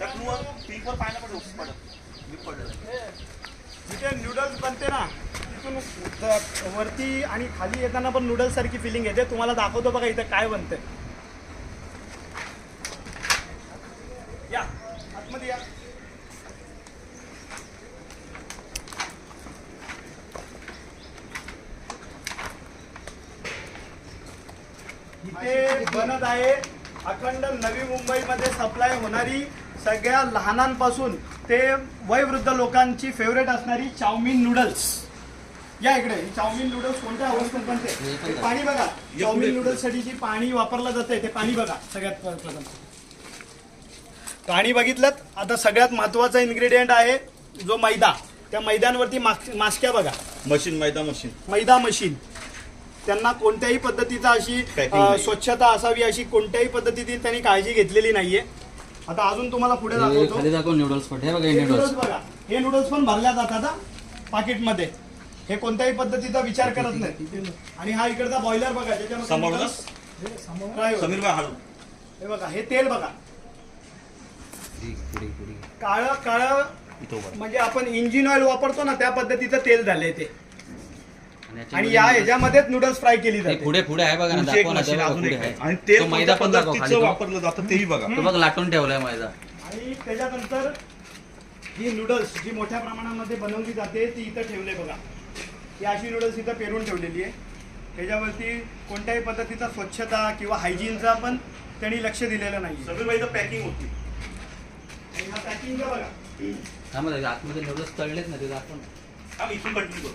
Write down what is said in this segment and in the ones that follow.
पिंकवर पिंकवर पाहायला पडत. मी जिथे नूडल्स बनते ना तिथून द- वरती आणि खाली येताना पण नूडल्स सारखी फिलिंग येते. तुम्हाला दाखवतो बघा इथं काय बनतंय. या आतमध्ये या. इथे बनत आहे अखंड नवी मुंबईमध्ये सप्लाय होणारी सगळ्या लहानांपासून ते वयवृद्ध लोकांची फेवरेट असणारी चाऊमिन नूडल्स या इकडे ही चाऊमिन नूडल्स कोणत्या अवस्थेत बनते? पाणी बघा. चाऊमिन नूडल्ससाठी जी पाणी वापरलं जातंय ते पाणी बघा. सगळ्यात प्रथम. पाणी बघितलं आता सगळ्यात महत्त्वाचा इन्ग्रेडियंट आहे जो मैदा. त्या मैद्यांवरती मास- मास्क्या बघा. Machine maida machine. Maida machine. त्यांना कोणत्याही पद्धतीचा अशी. स्वच्छता असावी अशी कोणत्याही पद्धतीची त्यांनी काळजी घेतलेली नाहीये. आता अजून तुम्हाला पुढे हे दाखवतो. खाली दाखव नूडल्स पण. हे बघा हे हे नूडल्स नूडल्स बघा. हे नूडल्स पण भरल्या जातात हा, पाकिटमध्ये हे कोणत्याही पद्धतीचा विचार करत नाही. आणि हा इकडचा बॉयलर बघा ज्याच्यामध्ये समोर noodles fry होतात. समीर भाई हळू. हे बघा हे तेल बघा. काळं काळं इथं उभा म्हणजे आपण इंजिन ऑइल वापरतो ना त्या पद्धतीचं तेल झालंय ते. आणि या ह्याच्यामध्येच नूडल्स फ्राय केली हे जाते. पुढे पुढे आहे बघा ना तुमची एक दाखव ना मशीन अजून पुढे एक आहे. आहे आणि तो मैदा पण दाखव खाली पद्धतीचं तो. वापरलं जातं तेही बघा. तो बघ लाटून ठेवलाय मैदा. आणि त्याच्यानंतर ही नूडल्स जी मोठ्या प्रमाणामध्ये बनवली जाते ती इथं ठेवले बघा. ही अशी नूडल्स इथं पेरून ठेवलेली आहे. त्याच्यावरती कोणत्याही पद्धतीचा स्वच्छता किंवा हायजीनचा पण त्यांनी लक्ष दिलेलं नाही समीर भाई पॅकिंग होती. आणि हा पॅकिंग बघा. हा मग आतमध्ये नूडल्स तळलेत ना ते दाखव ना. आम्ही इथून कंटिन्यू करू.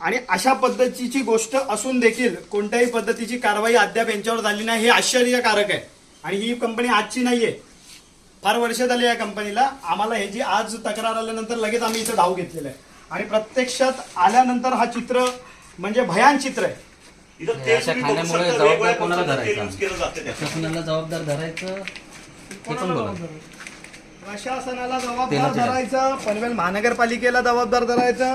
आणि अशा पद्धतीची गोष्ट असून देखील कोणत्याही पद्धतीची कारवाई अद्याप यांच्यावर झाली नाही हे आश्चर्यकारक आहे. आणि ही कंपनी आजची नाही आहे फार वर्ष झाली या कंपनीला. आम्हाला हे जी आज तक्रार आल्यानंतर लगेच आम्ही इथं धाव घेतलेलं आहे. आणि प्रत्यक्षात आल्यानंतर हा चित्र म्हणजे भयान चित्र आहे. इथं हे तेल अशा तुम्ही बघू खाण्यामुळे शकता, जबाबदार वेगवेगळ्या कोणाला पद्धतीचं तेल धरायचा? केलं जातं. प्रशासनाला जबाबदार धरायचं पण बोला प्रशासनाला जबाबदार तेलाचे धरायचं पनवेल महानगरपालिकेला जबाबदार धरायचं